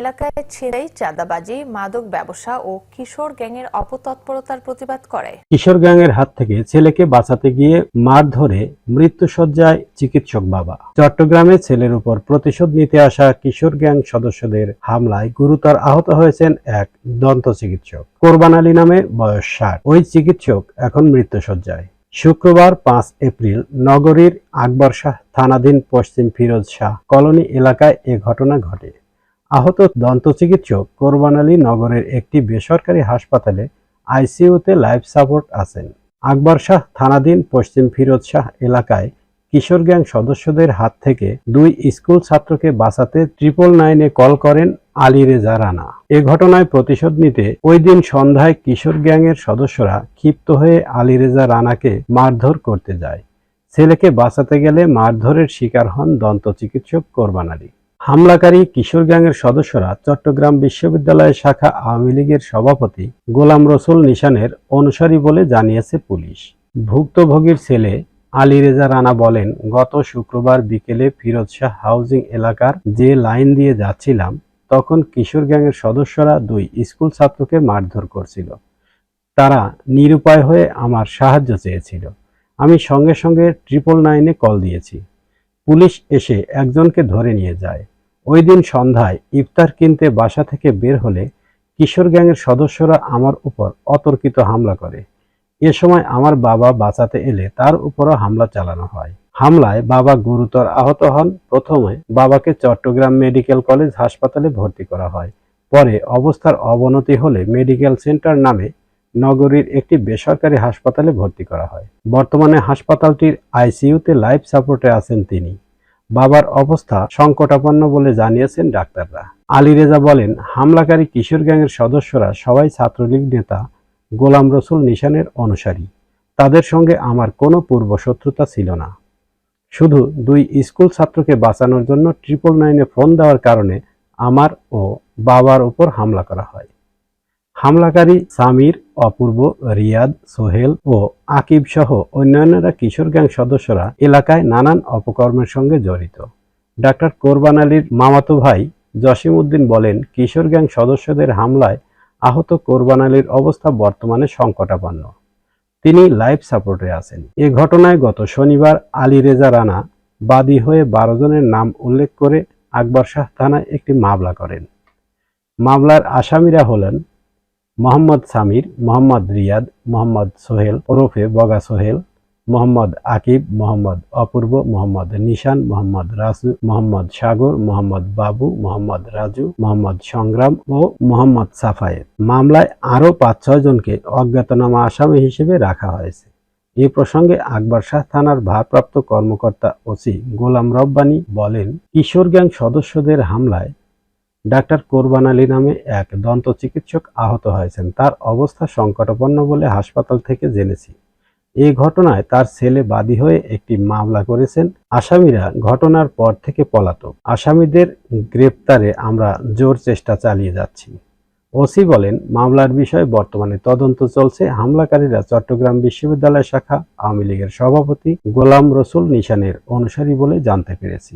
এলাকায় ছিঁড়াই চাঁদাবাজি, মাদক ব্যবসা ও কিশোর গ্যাংয়ের অপতৎপরতার প্রতিবাদ করে। কিশোর গ্যাংয়ের হাত থেকে ছেলেকে বাঁচাতে গিয়ে মার ধরে মৃত্যুসজ্জায় চিকিৎসক বাবা। চট্টগ্রামে ছেলের উপর প্রতিশোধ নিতে আসা কিশোর গ্যাং সদস্যদের হামলায় গুরুতর আহত হয়েছেন এক দন্ত চিকিৎসক। কোরবান আলী নামে বয়স ষাট। ওই চিকিৎসক এখন মৃত্যুসজ্জায় শুক্রবার পাঁচ এপ্রিল নগরীর আকবর শাহ থানাধীন পশ্চিম ফিরোজ শাহ কলোনি এলাকায় এ ঘটনা ঘটে। আহত দন্ত চিকিৎসক কোরবান আলী নগরের একটি বেসরকারি হাসপাতালে আইসিইউতে লাইফ সাপোর্ট আছেন। আকবর শাহ থানাধীন পশ্চিম ফিরোজ শাহ এলাকায় কিশোর গ্যাং সদস্যদের হাত থেকে দুই স্কুল ছাত্রকে বাঁচাতে ট্রিপল নাইনে কল করেন আলী রেজা রানা। এ ঘটনায় প্রতিশোধ নিতে ওই দিন সন্ধ্যায় কিশোর গ্যাংয়ের সদস্যরা ক্ষিপ্ত হয়ে আলী রেজা রানাকে মারধর করতে যায়। ছেলেকে বাঁচাতে গেলে মারধরের শিকার হন দন্ত চিকিৎসক কোরবান আলী। হামলাকারী কিশোর গ্যাংয়ের সদস্যরা চট্টগ্রাম বিশ্ববিদ্যালয় শাখা আওয়ামী লীগের সভাপতি গোলাম রসুল নিশানের অনুসারী বলে জানিয়েছে পুলিশ। ভুক্তভোগীর ছেলে আলী রেজা রানা বলেন, গত শুক্রবার বিকেলে ফিরোজ শাহ হাউজিং এলাকার যে লাইন দিয়ে যাচ্ছিলাম, তখন কিশোর গ্যাংয়ের সদস্যরা দুই স্কুল ছাত্রকে মারধর করছিল। তারা নিরুপায় হয়ে আমার সাহায্য চেয়েছিল। আমি সঙ্গে সঙ্গে ট্রিপল নাইনে কল দিয়েছি। পুলিশ এসে একজনকে ধরে নিয়ে যায়। ওই দিন সন্ধ্যায় ইফতার কিনতে বাসা থেকে বের হলে কিশোর গ্যাংয়ের সদস্যরা আমার উপর অতর্কিত হামলা করে। এ সময় আমার বাবা বাঁচাতে এলে তার উপরও হামলা চালানো হয়। হামলায় বাবা গুরুতর আহত হন। প্রথমে বাবাকে চট্টগ্রাম মেডিকেল কলেজ হাসপাতালে ভর্তি করা হয়। পরে অবস্থার অবনতি হলে মেডিকেল সেন্টার নামে নগরীর একটি বেসরকারি হাসপাতালে ভর্তি করা হয়। বর্তমানে হাসপাতালটির আইসিইউতে লাইফ সাপোর্টে আছেন তিনি। বাবার অবস্থা সংকটাপন্ন বলে জানিয়েছেন ডাক্তাররা। আলী রেজা বলেন, হামলাকারী কিশোর গ্যাংয়ের সদস্যরা সবাই ছাত্রলীগ নেতা, গোলাম রসুল নিশানের অনুসারী। তাদের সঙ্গে আমার কোনো পূর্ব শত্রুতা ছিল না। শুধু দুই স্কুল ছাত্রকে বাঁচানোর জন্য ট্রিপল নাইনে ফোন দেওয়ার কারণে আমার ও বাবার উপর হামলা করা হয়। হামলাকারী সামির, অপূর্ব, রিয়াদ, সোহেল ও আকিব সহ অন্যান্যরা কিশোর গ্যাং সদস্যরা এলাকায় নানান অপকর্মের সঙ্গে জড়িত। ডাক্তার কোরবান আলীর মামাতো ভাই জসিম উদ্দিন বলেন, কিশোর গ্যাং সদস্যদের হামলায় আহত কোরবান আলীর অবস্থা বর্তমানে সংকটাপন্ন। তিনি লাইফ সাপোর্টে আছেন। এ ঘটনায় গত শনিবার আলী রেজা রানা বাদী হয়ে বারো জনের নাম উল্লেখ করে আকবর শাহ থানায় একটি মামলা করেন। মামলার আসামিরা হলেন মোহাম্মদ সামির, মোহাম্মদ রিয়াদ, মোহাম্মদ সোহেল, ওরফে বগা সোহেল, মোহাম্মদ আকিব, মোহাম্মদ অপূর্ব, মোহাম্মদ নিশান, মোহাম্মদ রাসু মোহাম্মদ সাগর, মোহাম্মদ বাবু, মোহাম্মদ রাজু, মোহাম্মদ সংগ্রাম ও মোহাম্মদ সাফায়েত। মামলায় আরও পাঁচ ছয় জনকে অজ্ঞাতনামা আসামি হিসেবে রাখা হয়েছে। এ প্রসঙ্গে আকবর শাহ থানার ভারপ্রাপ্ত কর্মকর্তা ওসি গোলাম রব্বানী বলেন, কিশোর গ্যাং সদস্যদের হামলায় ডাক্তার কোরবান আলী নামে এক দন্ত চিকিৎসক আহত হয়েছেন। তার অবস্থা সংকটাপন্ন বলে হাসপাতাল থেকে জেনেছি। এই ঘটনায় তার ছেলে বাদী হয়ে একটি মামলা করেছেন। আসামিরা ঘটনার পর থেকে পলাতক। আসামিদের গ্রেপ্তারে আমরা জোর চেষ্টা চালিয়ে যাচ্ছি। ওসি বলেন, মামলার বিষয়ে বর্তমানে তদন্ত চলছে। হামলাকারীরা চট্টগ্রাম বিশ্ববিদ্যালয় শাখা আওয়ামী লীগের সভাপতি গোলাম রসুল নিশানের অনুসারী বলে জানতে পেরেছি।